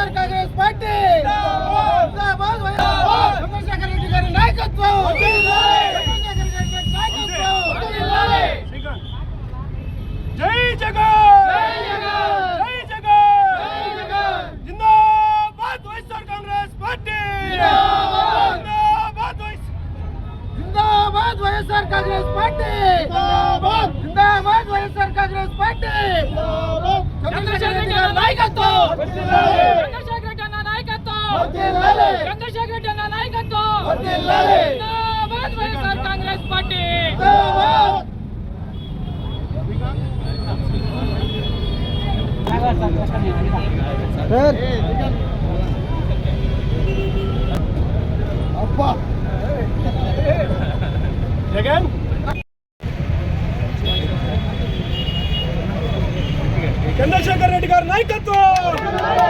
YSR Congress party! జిందాబాద్! YSR Reddy గారి నాయకత్వం! జై జగన్ జై జగన్ జిందాబాద్! YSR Congress party! జిందాబాద్. వైఎస్ఆర్ కాంగ్రెస్ పార్టీ జిందాబాద్! YSR Congress party! Chandrasekhar Reddy గారి నాయకత్వం చంద్రశేఖర్ రెడ్డి అన్న నాయకత్వం వర్ధిల్లాలి. చంద్రశేఖర్ రెడ్డి అన్న నాయకత్వం. వైఎస్ఆర్ కాంగ్రెస్ పార్టీ. జిందాబాద్ అబ్బా జగన్. చంద్రశేఖర్ రెడ్డి గారి నాయకత్వం.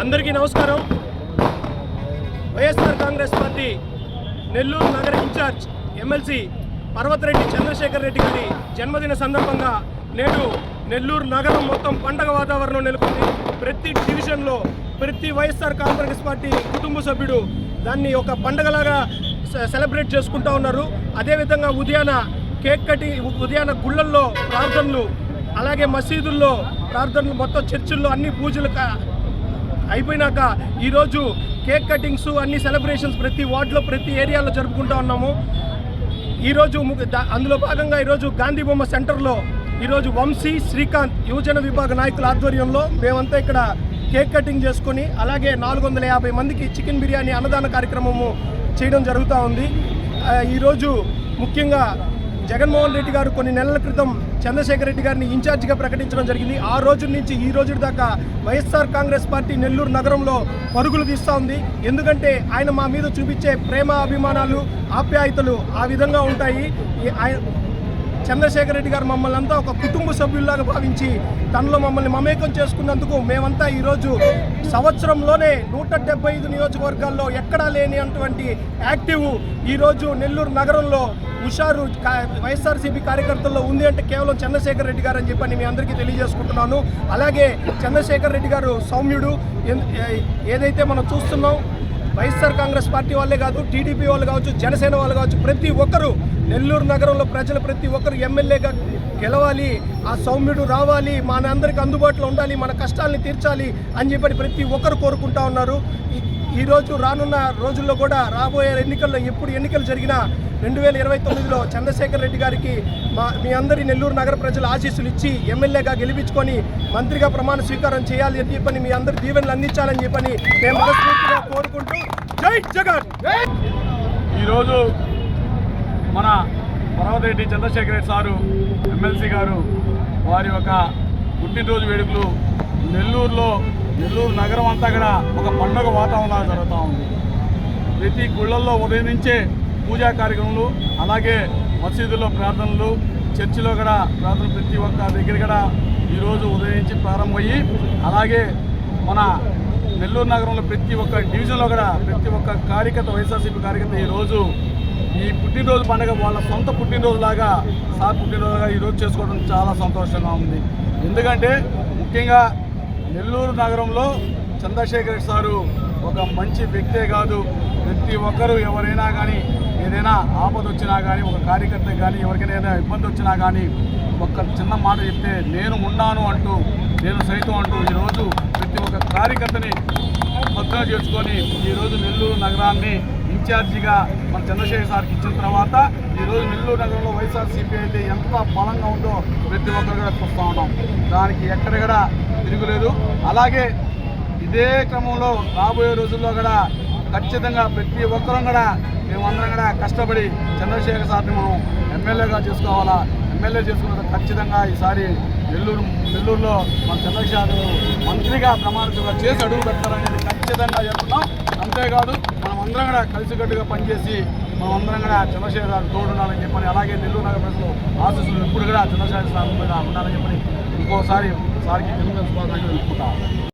అందరికీ నమస్కారం. వైఎస్ఆర్ కాంగ్రెస్ పార్టీ నెల్లూరు నగర ఇన్ఛార్జ్ ఎమ్మెల్సీ పర్వతరెడ్డి చంద్రశేఖర్ రెడ్డి గారి జన్మదిన సందర్భంగా నేడు నెల్లూరు నగరం మొత్తం పండగ వాతావరణం నెలకొంది. ప్రతి డివిజన్లో ప్రతి వైఎస్ఆర్ కాంగ్రెస్ పార్టీ కుటుంబ సభ్యుడు దాన్ని ఒక పండగలాగా సె- సెలబ్రేట్ చేసుకుంటా ఉన్నారు. అదేవిధంగా ఉదయాన కేక్ కటి ఉదయాన గుళ్ళల్లో ప్రార్థనలు అలాగే మసీదుల్లో ప్రార్థనలు మొత్తం చర్చిల్లో అన్ని పూజలు అయిపోయినాక ఈరోజు కేక్ కటింగ్స్ అన్ని సెలబ్రేషన్స్ ప్రతి వార్డులో ప్రతి ఏరియాలో జరుపుకుంటూ ఉన్నాము. ఈరోజు అందులో భాగంగా ఈరోజు గాంధీ బొమ్మ సెంటర్లో ఈరోజు వంశీ శ్రీకాంత్ యువజన విభాగ నాయకుల ఆధ్వర్యంలో మేమంతా ఇక్కడ కేక్ కటింగ్ చేసుకొని అలాగే నాలుగు వందల యాభై మందికి చికెన్ బిర్యానీ అన్నదాన కార్యక్రమము చేయడం జరుగుతూ ఉంది. ఈరోజు ముఖ్యంగా జగన్మోహన్ రెడ్డి గారు కొన్ని నెలల క్రితం చంద్రశేఖర్ రెడ్డి గారిని ఇన్ఛార్జిగా ప్రకటించడం జరిగింది. ఆ రోజు నుంచి ఈ రోజు దాకా వైఎస్ఆర్ కాంగ్రెస్ పార్టీ నెల్లూరు నగరంలో పరుగులు తీస్తూ ఉంది. ఎందుకంటే ఆయన మా మీద చూపించే ప్రేమ అభిమానాలు ఆప్యాయతలు ఆ విధంగా ఉంటాయి. ఆయ- చంద్రశేఖర్ రెడ్డి గారు మమ్మల్ని అంతా ఒక కుటుంబ సభ్యుల్లాగా భావించి తనలో మమ్మల్ని మమేకం చేసుకున్నందుకు మేమంతా ఈరోజు సంవత్సరంలోనే నూట డెబ్బై ఐదు నియోజకవర్గాల్లో ఎక్కడా లేని అటువంటి యాక్టివ్ ఈరోజు నెల్లూరు నగరంలో హుషారు వైఎస్ఆర్సీపీ కార్యకర్తల్లో ఉంది అంటే కేవలం చంద్రశేఖర్ రెడ్డి గారు అని చెప్పని మీ అందరికీ తెలియజేసుకుంటున్నాను. అలాగే చంద్రశేఖర్ రెడ్డి గారు సౌమ్యుడు. ఏదైతే మనం చూస్తున్నాం వైఎస్ఆర్ కాంగ్రెస్ పార్టీ వాళ్ళే కాదు టీడీపీ వాళ్ళు కావచ్చు జనసేన వాళ్ళు కావచ్చు ప్రతి ఒక్కరు నెల్లూరు నగరంలో ప్రజలు ప్రతి ఒక్కరు ఎమ్మెల్యేగా గెలవాలి ఆ సౌమ్యుడు రావాలి మన అందరికి అందుబాటులో ఉండాలి మన కష్టాలని తీర్చాలి అని చెప్పి ప్రతి ఒక్కరు కోరుకుంటా ఉన్నారు. ఈరోజు రానున్న రోజుల్లో కూడా రాబోయే ఎన్నికల్లో ఎప్పుడు ఎన్నికలు జరిగినా రెండు వేల ఇరవై తొమ్మిదిలో చంద్రశేఖర్ రెడ్డి గారికి మా మీ అందరి నెల్లూరు నగర ప్రజల ఆశీస్సులు ఇచ్చి ఎమ్మెల్యేగా గెలిపించుకొని మంత్రిగా ప్రమాణ స్వీకారం చేయాలి అని చెప్పని మీ అందరి దీవెనలు అందించాలని చెప్పని మేము మనస్ఫూర్తిగా కోరుకుంటూ జై జగన్! ఈరోజు మన పర్వతరెడ్డి చంద్రశేఖర్ రెడ్డి సారు ఎమ్మెల్సీ గారు వారి యొక్క పుట్టినరోజు వేడుకలు నెల్లూరులో నెల్లూరు నగరం అంతా కూడా ఒక పండుగ వాతావరణం జరుగుతూ ఉంది. ప్రతి గుళ్ళల్లో ఉదయం నుంచే పూజా కార్యక్రమాలు అలాగే మసీదుల్లో ప్రార్థనలు చర్చిలో కూడా ప్రార్థనలు ప్రతి ఒక్క దగ్గర కూడా ఈరోజు ఉదయం నుంచి ప్రారంభమయ్యి అలాగే మన నెల్లూరు నగరంలో ప్రతి ఒక్క డివిజన్లో కూడా ప్రతి ఒక్క కార్యకర్త వైఎస్ఆర్సీపీ కార్యకర్త ఈరోజు ఈ పుట్టినరోజు పండుగ వాళ్ళ సొంత పుట్టినరోజు లాగా సార్ పుట్టినరోజులాగా ఈరోజు చేసుకోవడం చాలా సంతోషంగా ఉంది. ఎందుకంటే ముఖ్యంగా నెల్లూరు నగరంలో చంద్రశేఖర్ సారు ఒక మంచి వ్యక్తే కాదు. ప్రతి ఒక్కరూ ఎవరైనా కానీ ఏదైనా ఆపద వచ్చినా కానీ ఒక కార్యకర్త కానీ ఎవరికైనా ఏదైనా ఇబ్బంది వచ్చినా కానీ ఒక్క చిన్న మాట చెప్తే నేను ఉన్నాను అంటూ నేను సైతం అంటూ ఈరోజు ప్రతి ఒక్క కార్యకర్తని భద్రం చేసుకొని ఈరోజు నెల్లూరు నగరాన్ని ఇన్ఛార్జిగా మన చంద్రశేఖర్ సార్కి ఇచ్చిన తర్వాత ఈరోజు నెల్లూరు నగరంలో వైఎస్ఆర్సీపీ అయితే ఎంత బలంగా ఉందో ప్రతి ఒక్కరు కూడా చూస్తూ ఉన్నాం దానికి ఎక్కడ కూడా తిరుగులేదు. అలాగే ఇదే క్రమంలో రాబోయే రోజుల్లో కూడా ఖచ్చితంగా ప్రతి ఒక్కరం కూడా మేమందరం కూడా కష్టపడి చంద్రశేఖర్ సార్ని మనం ఎమ్మెల్యేగా చేసుకోవాలా? ఎమ్మెల్యే చేసుకున్న ఖచ్చితంగా ఈసారి నెల్లూరు నెల్లూరులో మన చంద్రశేఖర్ మంత్రిగా ప్రమాణికంగా చేసి అడుగు పెడతారనేది ఖచ్చితంగా చెప్తున్నాం. అంతేకాదు అందరం కూడా కలిసికట్టుగా పనిచేసి మనం అందరం కూడా చంద్రశేఖర్ గారు తోడుండాలని చెప్పని అలాగే నెల్లూరు నగర ప్రజలు ఆశీస్సులు ఇప్పుడు కూడా చంద్రశేఖర్ సార్ ఉండాలని చెప్పని ఇంకోసారి సార్కి తెలుగు శుభాకాంక్షలు తెలుపుకుంటాం.